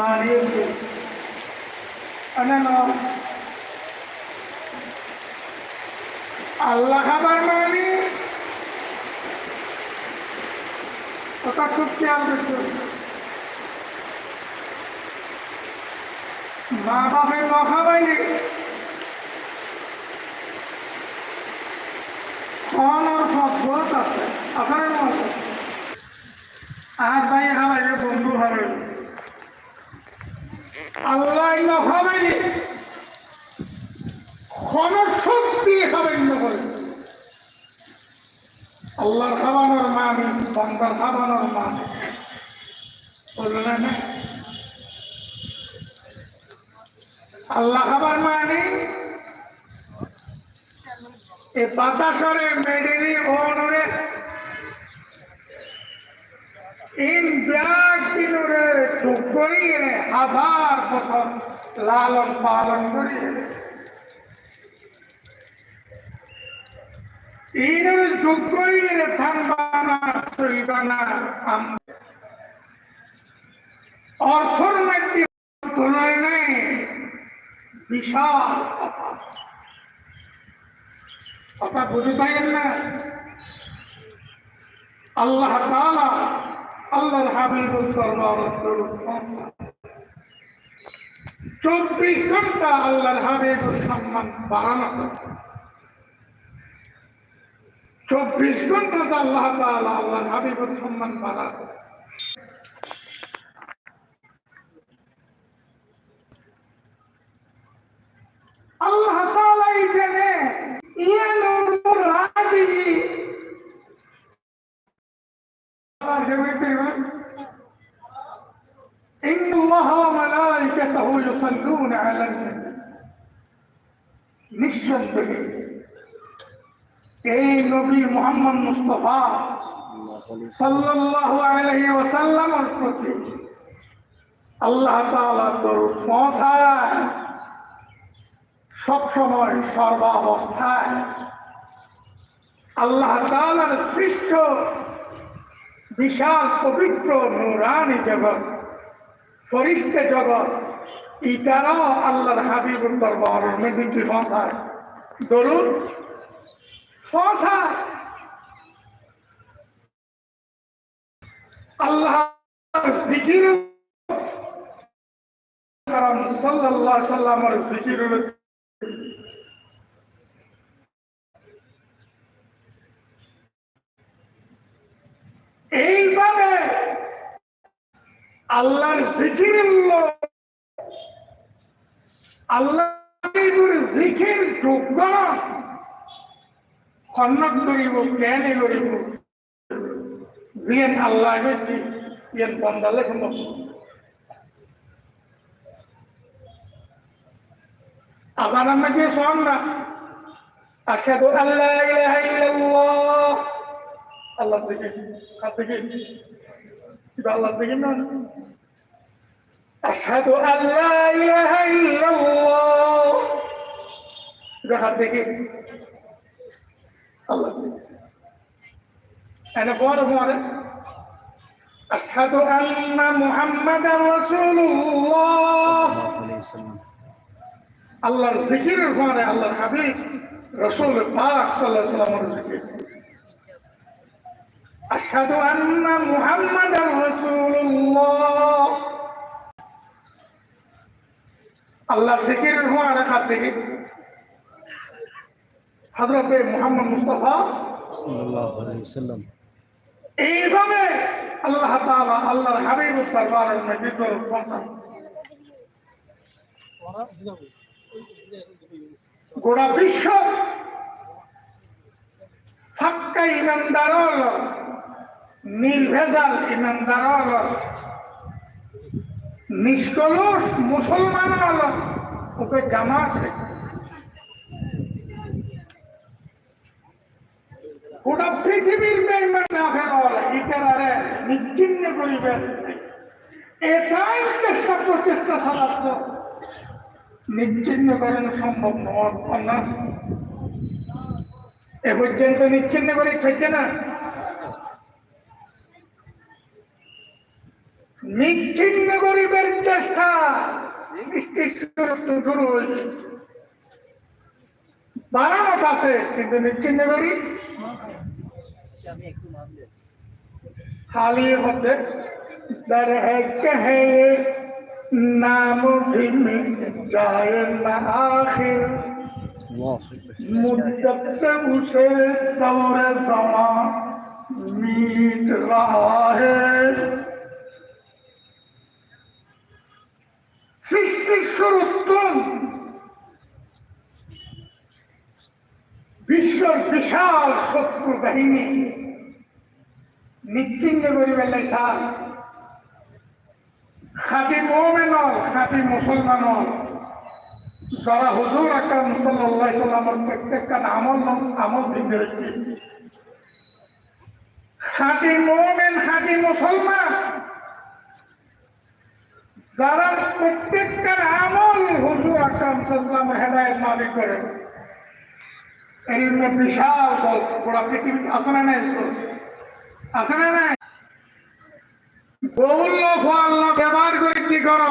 মানিয়েছে অন্যান্য আল্লাহ খাবার মানে ওটা খুব খেয়াল করতে। মা বাপের ন খাবাইলে খাওয়ানোর পথ বহুত আছে আপনার মতো আর ভাই খাবাইলে বন্ধু হবে আল্লাহ ন খাবাইলে ক্ষণর শক্তি খাবেন না বলে। আল্লাহর খাবানোর মানে বান্দার খাবানোর মানে। বললেন না? আল্লাহ খাবার মানে? এ বাতাসরে মেডেরি ওনরে ইন ব্যাগ দিনরে টুক করিয়ে হাজার প্রথম লালন পালন করিয়ে এইভাবে যোগ করিয়ে থানবানা চলবানা মধ্যে তুলনায় নেই, বিশাল কথা। বুঝে পাইলেন না? আল্লাহ আল্লাহর হাবিবুল চব্বিশ ঘণ্টা আল্লাহর হাবিবুল সম্মান বাড়ানো। চব্বিশ ঘণ্টা আল্লাহ আল্লাহর হাবিবুল সম্মান বাড়ানো আল্লাহ তাআলা এখানে ইয়ানুর রাদিহি إن الله وملائكته يصلون على النبي নিশ্চয় থেকে এই নবী মোহাম্মদ মুস্তফা সাল্লাল্লাহু আলাইহি ওয়াসাল্লামের প্রতি আল্লাহ তাআলা দরুদ পৌঁছায় সবসময় সর্বাবস্থায় আল্লাহ তাআলার সৃষ্ট বিশাল পবিত্র নুরানি জগৎ ফরিস্তে জগৎ ইটারাও আল্লাহর হাবিবুর দরবার মেদিনটি দরুদ পৌঁছায়। আল্লাহ এইভাবে আল্লাহর জিকির আল্লাহ। জিকির যোগ্য খন্নত করিব, জ্ঞানে করিব। যিয়েন আল্লাহ ইয়েন বন্দালে সম্ভব। আজান আমরা দিয়ে শোন না। আশহাদু আল্লা ইলাহা ইল্লাল্লাহ। আল্লাহ থেকে কার থেকে এটা আল্লাহ থেকে না আশহাদু আল্লা ইলাহা ইল্লাল্লাহ এটা কার থেকে আল্লাহ থেকে أنا بورا بورا أشهد أن محمدا رسول الله الله الذكر الفارع الله الحبيب رسول الباق صلى الله عليه وسلم الذكر أشهد أن محمدا رسول الله الله الذكر الفارع قد حضرت محمد مصطفى সাল্লাল্লাহু আলাইহি সাল্লাম এইভাবে আল্লাহ তাআলা আল্লাহর হাবিব দরবারের মধ্যে তোর পৌঁছান গোটা বিশ্ব ফাক্কা ইমানদার হল নির্ভেজাল ইমানদার হল নিষ্কলুষ মুসলমান হল ওকে জামাত গোটা পৃথিবীর বেইমান না ফেরওয়ালা ইতারারে নিচ্ছিন্ন করিবেন এটাই চেষ্টা প্রচেষ্টা চালাত নিচ্ছিন্ন করেন সম্ভব নয় এ পর্যন্ত নিচ্ছিন্ন করে খাইছে না? নিশ্চিন্ন গরিবের চেষ্টা। শুরু হয়েছে বারামত আছে, কিন্তু নিচ্ছিন্ন গরিব হালিয়ে হতে নাম मुद्दत से उसे मीट रहा है সৃষ্টির উত্তম। বিশ্বর বিশাল শত্রু বাহিনী। নিশ্চিন্ন করিবে লেখা খাঁটি মোমেনল খাঁটি মুসলমানল যারা হুজুর আকরাম সাল্লাল্লাহু সাল্লামের প্রত্যেকটা আমল আমল দিতে খাঁটি মোমেন, খাঁটি মুসলমান। যারা প্রত্যেকটা আমল হুজুর আকরাম সাল্লামের হেদায়েত মালিক করে। এর বিশাল দল গোড়া পৃথিবীতে আছে না নাই আছে না নাই? বহু লোক আল্লাহ ব্যবহার করে কি করো?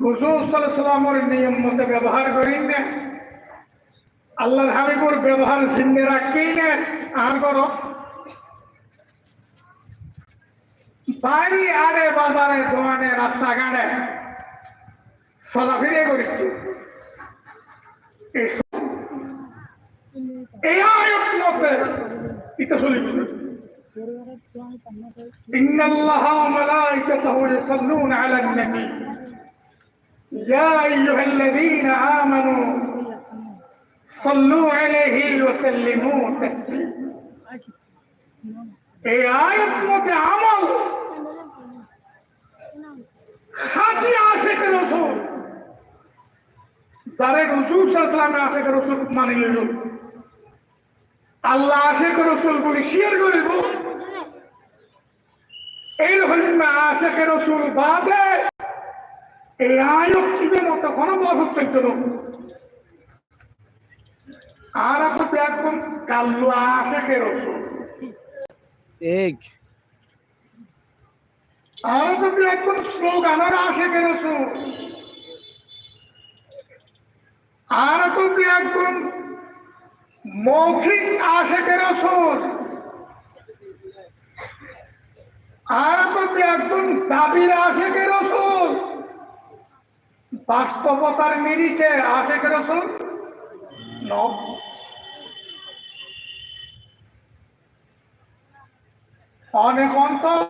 হুজুর সাল্লামের নিয়ম মতো ব্যবহার করি না। আল্লাহর হাবিবুর ব্যবহার জিন্দে রাখি না। আর করো। বাড়ি আরে বাজারে দোকানে রাস্তাঘাটে চলাফিরে করিচ্ছি এই এই আয়ত মতে এটা চলিবে إن الله وملائكته يصلون على النبي يا أيها الذين آمنوا صلوا عليه وسلموا تسليما এই আয়াত মধ্যে আমল খাঁটি আশেখ রসুল। যারে রসুল সাল্লামে আশেখ রসুল মানি লইল আল্লাহ আশেখ রসুল বলি শিয়ার করিব এই রকম আশেখ রসুল বাদে এই আয়ত কিবে মতো কোনো বছর চলত আর আপনি একদম কাল্লু আশেখ রসুল। এক। আর যদি একদম স্লোগানের আশেখ রসুল আর যদি একদম মৌখিক আশেখ রসুল আর যদি একজন দাবির আশেখ রসুল বাস্তবতার নিরিখে রসুল ন। অনেক অন্তর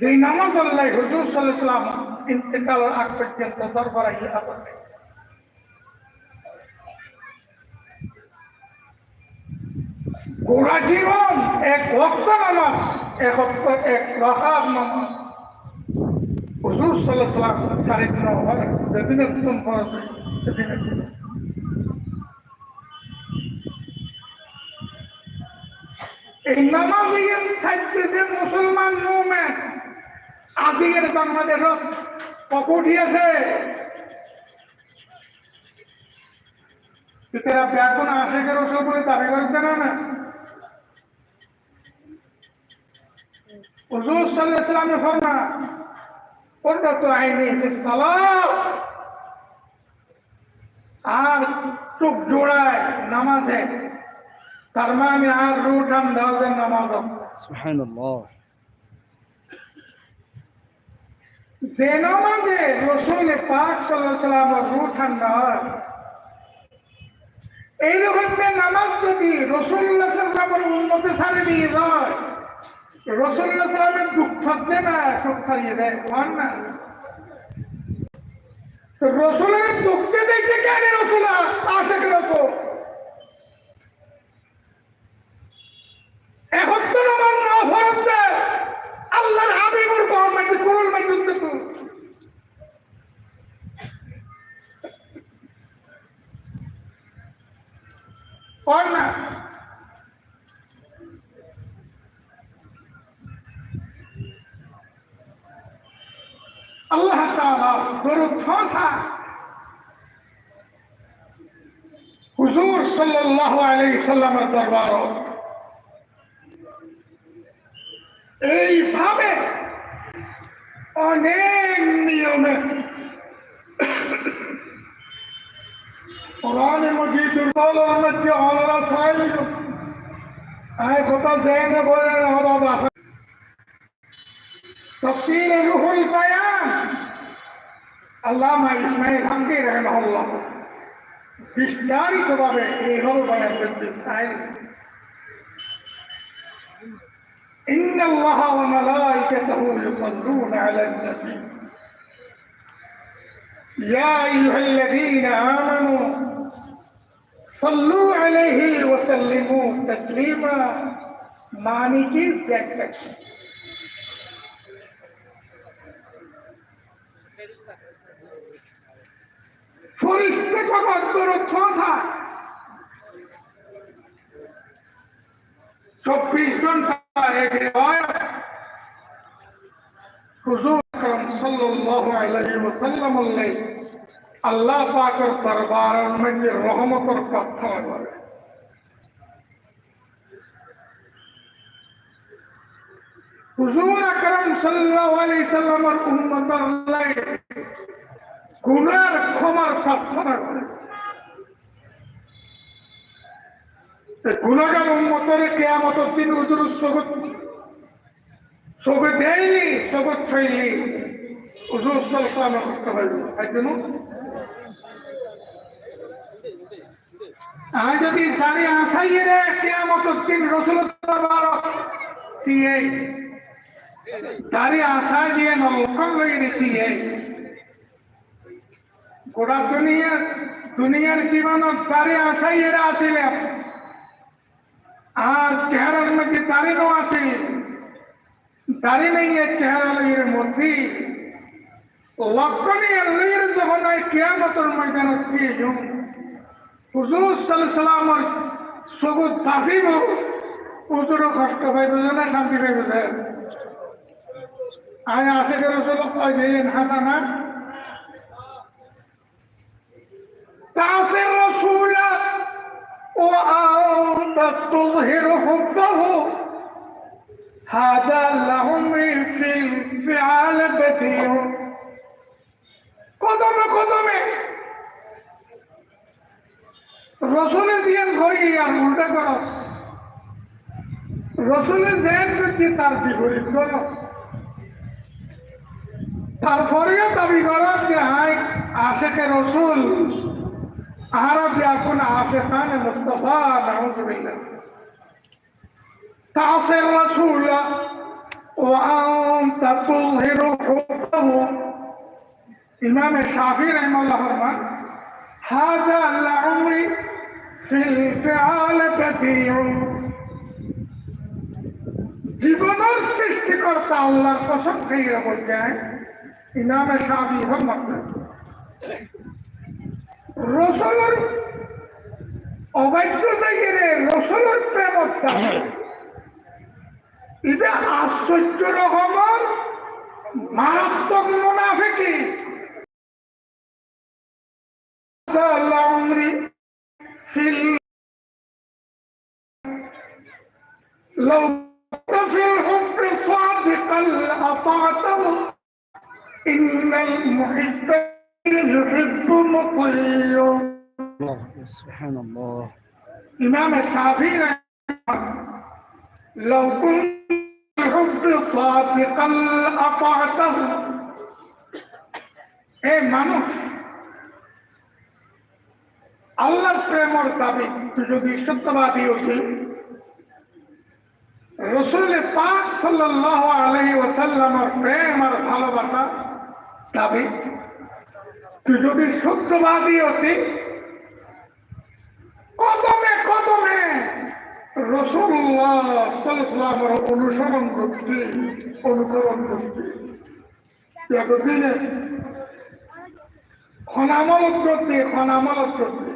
যেই নামাজ আল্লাহ হুজুর সাল্লাম ইন্তেকাল আগ পর্যন্ত দরবার গোড়া জীবন, এক ভক্ত নামাজ, এক ভক্ত এক রকাব নামাজ। হুজুর সাল্লাহ সাড়ে তিন যেদিনে সেদিনে এই যে মুসলমান মুভমেন্ট আজিকালি বাংলাদেশত পকুঠি আছে তেরা ব্যাকুন আশেকের ওষুধ বলে দাবি করতে না না। হুজুর সাল্লাল্লাহু আলাইহি সাল্লাম ফরমা কুররাত আইনি ফিস সালাত। আর চোখ জোড়ায় নামাজে। তার মানে আর রু ঠান্ডা নামাজ সুবহানাল্লাহ। যেন মাঝে রসুল পাক সাল্লাম রু ঠান্ডার এই রকমের নামাজ যদি রসুল্লাহ সাল্লামের সারে দিয়ে যায়, রসুল্লাহ দুঃখ থাকবে না, সুখ খাইয়ে দেয় না। রসুলের দুঃখে দেখে কেন রসুল আসে কেন এখন তো আমার আল্লাহর হাবিবুর কম মাইতে কুরুল মাইতে তো কর না। আল্লাহ তাআলা দরুদ ফাসা হুজুর সাল্লাল্লাহু আলাইহি সাল্লামের দরবার আয় কোথাও দেয় না বলে হলো বাসা তফসির রুহুল বায়ান আল্লামা ইসমাইল হামদি রহমাহুল্লাহ বিস্তারিতভাবে এইভাবে বয়ান করতে চাই إن الله وملائكته يصلون على النبي يا أيها الذين آمنوا صلوا عليه وسلموا تسليما. మానికి ప్రత్యక్షం فرشته کو اکبر اچھو تھا۔ چوبیس گھنٹہ ایک روایت حضور اکرم صلی اللہ علیہ وسلم اللہ আল্লাহ পাকের দরবারের মধ্যে রহমতের প্রার্থনা করে। হুজুর আকরাম সাল্লাল্লাহু আলাইহি সাল্লামের উম্মতের লাগে গুনার ক্ষমার প্রার্থনা করে। গুণাগার উন্মতরে কেয়ামতের দিন হুজুর জগৎ সবে দেয়নি জগৎ ছইলি হুজুর সালামে কষ্ট হইল আর যদি জানি আসাই রে কেয়ামতের দিন রসুল দিয়ে তারি দিয়ে নলকন লই দিয়ে গোটা দুনিয়ার দুনিয়ার জীবনত তারি আশাই এরা আসিলেন আর চেহারার মধ্যে দাঁড়িয়েও আছে। দাঁড়িয়ে নেই চেহারা লইয়ের মধ্যে। লক্ষণে লইয়ের যখন কেয়ামতর ময়দান দিয়ে যান হুজুর সালামের সবুজ দাসিব হুজুরও কষ্ট পাইব না শান্তি পাইব আয় আসে যে রসুল কয় দিলেন হাসানা তাসের রসুলা وأنت تظهر حبه هذا لعمري في الفعال بديع কদমে কদমে রসুলের দিয়ান ঘড়ি আর উল্টা করস রসুলের দেন করছি তার বিপরীত করস তারপরেও দাবি করস যে হাই আশেকে রসুল أعرف يكون عاشقان المصطفى نعوذ بالله تعصي الرسول وأنت تظهر حبه إمام الشافعي رحمه الله فرمان هذا لعمري في الفعال بديع জীবনের সৃষ্টিকর্তা আল্লাহর কসম খেয়ে বলছেন ইমামে সাবি হরমত রসলের অবাধ্য জায়গায় রসলের প্রেমতা এটা আশ্চর্য রকমের মারাত্মক মুনাফিকি طال عمري في لو في الحب صادقا لأطعته إن المحب يحب مطيع. الله سبحان الله. إمام الشافعي لو كنت في الحب صادقا لأطعته. إيه مانوش؟ আল্লাহর প্রেমর দাবি, তুই যদি সত্যবাদী হচ্ছিল রসুল পাক সাল্লাহ আলহি ওসাল্লামর প্রেম আর ভালোবাসা দাবি, তুই যদি সত্যবাদী হতি, কদমে কদমে রসুল্লাহ অনুসরণ করতে অনুসরণ করতে, এতদিনে খনামলত করতে খনামলত করতে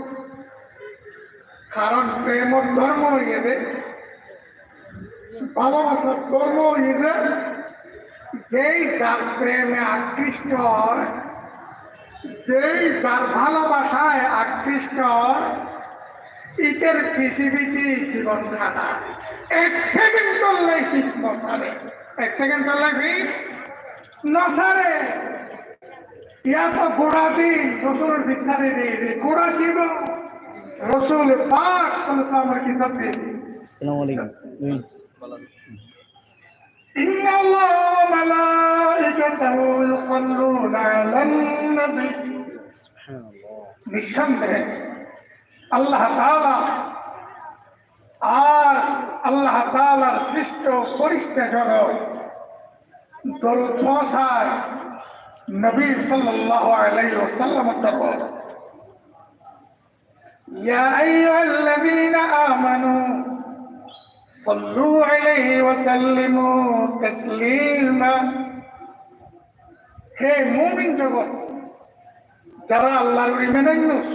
কারণ প্রেম ধর্ম ইয়ে ভালোবাসার ধর্ম ইয়ে যেই তার প্রেমে আকৃষ্ট যেই তার ভালোবাসায় আকৃষ্ট ইটের পিছি পিছি জীবন খাটা এক সেকেন্ড চললে ঠিক নসারে এক সেকেন্ড চললে ঠিক নসারে ইয়া তো গোড়া দিন রসুল বিচারে দিয়ে দিই গোড়া জীবন রসুল পাক সালামের কিতাব দিয়ে দিই আসসালামু আলাইকুম দুই إن الله وملائكته يصلون على النبي সুবহানাল্লাহ নিঃসন্দেহে আল্লাহ তাআলা আর আল্লাহ তাআলার সৃষ্ট পরিষ্ঠ জগৎ দরুদ পৌঁছায় নবী সাল্লাল্লাহু আলাইহি ওয়াসাল্লাম দরবার يا أيها الذين آمنوا صلوا عليه وسلموا تسليما হে মুমিন জগৎ যারা আল্লাহর ইমানান্নুস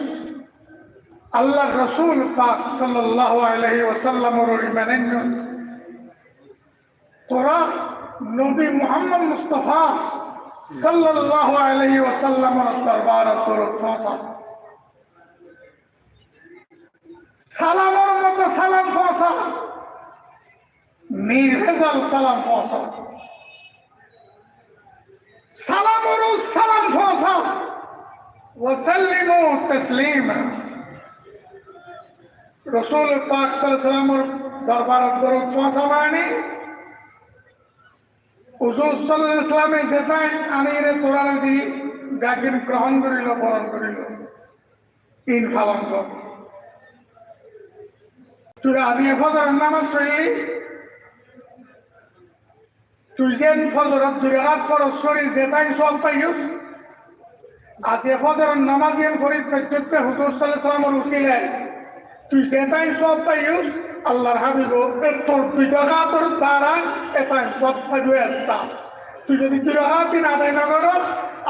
আল্লাহ রসুল পাক সাল্লাল্লাহু আলাইহি ওয়াসাল্লামের ইমানান্নুস তোরা নবী মুহাম্মদ মুস্তাফা সাল্লাল্লাহু আলাইহি ওয়াসাল্লামের দরবার তোর পৌঁছা সালামের মতো সালাম পৌঁছা। নির্ভেজাল সালাম পৌঁছা। সালামর সালাম পৌঁছা। ওসাল্লিমু তসলিমা। রসুল পাক সাল্লামের দরবার দরুদ পৌঁছা মানে হুজুর সাল্লাহ ইসলামে যেতাই আনিয়ে তোরা দিই ডাকির গ্রহণ করিল, বরণ করিল। ইন ফালন কর তুই আদিয়ে ফজর নামাজ তুই যেন ফজরত দুই রাত ফরজ সরি যেতাই সব পাইয়ুস আজকে ফজর নামাজ যেন করি চৈত্য হুজুর সাল্লাল্লাহু আলাইহি সাল্লামের উসিলে তুই সব পাইয়ুস আল্লাহর হাবিব তোর দুই তোর দ্বারা এটাই সব পাইবে আসতা তুই যদি দুই তিন আদায় না করো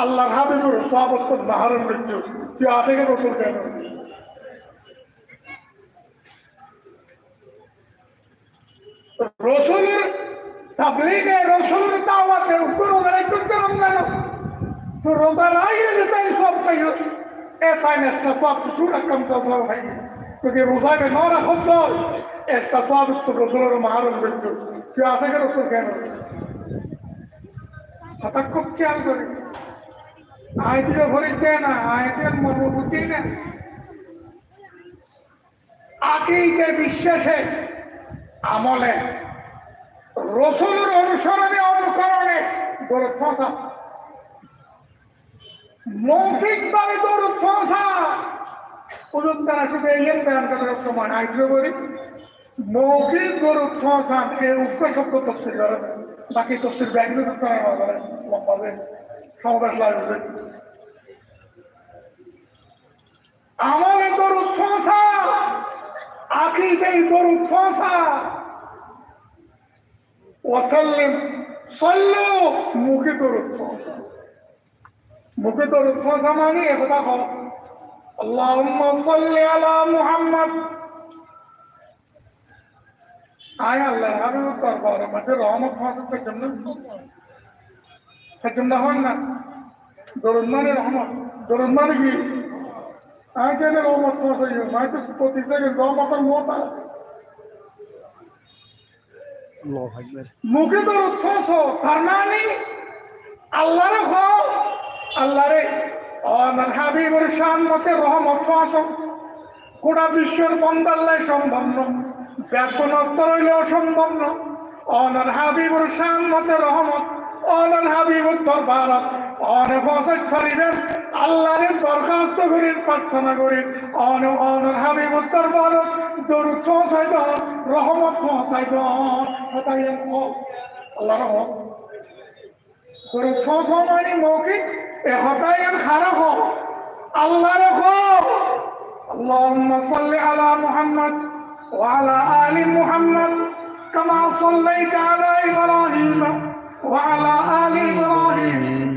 আল্লাহর হাবিবুর সব তোর বাহারের মৃত্যু। তুই রসুল কেন? রসুলের তাবলিগে রসুলের দাওয়াতে উপর ওদের করতে রমজান তো রোজা লাগিয়ে যেতাই সব পাইও এটাই নেস্টা সব কিছু রকম চলতে ভাই তোকে রোজাকে ন রাখব তো? এসটা সব তো রসুলের মাহারণ মৃত্যু তুই আছে কে রসুল কেন হঠাৎ খুব খেয়াল করি। আইটিও ভরিতে না মর্ম বুঝি না। আকিকে বিশ্বাসে আমলে রসুলের অনুসরণে অনুকরণে দৌড় ফসা মৌখিকভাবে দৌড় ফসা ওজন তারা শুধু এই বয়ান করার আগ্রহ করি মৌখিক গরু ফসান এ উক্ত তফসিল করে, বাকি তফসিল ব্যাংক তারা হবে লম্বাবে সমাবেশ লাগবে আমলে গরু ফসা আকিদেই গরু ফসা ওয়াসাল্লিম, সল্লু, মুখে দরুদ ফসা মুখে দরুদ ফসা মানে একথা কর। আল্লাহুম্মা সাল্লি আলা মুহাম্মদ। আয় আল্লাহ হাবিব দরবার মধ্যে রহমত ফসাতে জন্য সেজন্য হন না? দরুদ মানে রহমত, দরুদ মানে কি? আমি কেন রহমত ফসাই মানে তো প্রতি সেকেন্ড রহমতের মত আছে। মুখে তো উচ্ছ্বাস তার মানে আল্লাহরে হ আল্লাহরে হাবিবুর শান মতে রহমত ফাঁস গোটা বিশ্বের বন্দাল্লাই সম্ভব ন ব্যাপন হইলে অসম্ভব ন অনার হাবিবুর শান মতে রহমত অনার হাবিবুর দরবারত। অনে ফসাই ছাড়িবেন আল্লাহরে দরখাস্ত করি প্রার্থনা করি অন অনার হাবিবুর দরবারত দরুদ পৌঁছাই দন রহমত পৌঁছাই দন হতাই আল্লাহ রহমত দরুদ পৌঁছা মানে মৌখিক এ হতাই খারাপ হোক আল্লাহ রকম اللهم صل على محمد وعلى آل محمد كما صليت على إبراهيم وعلى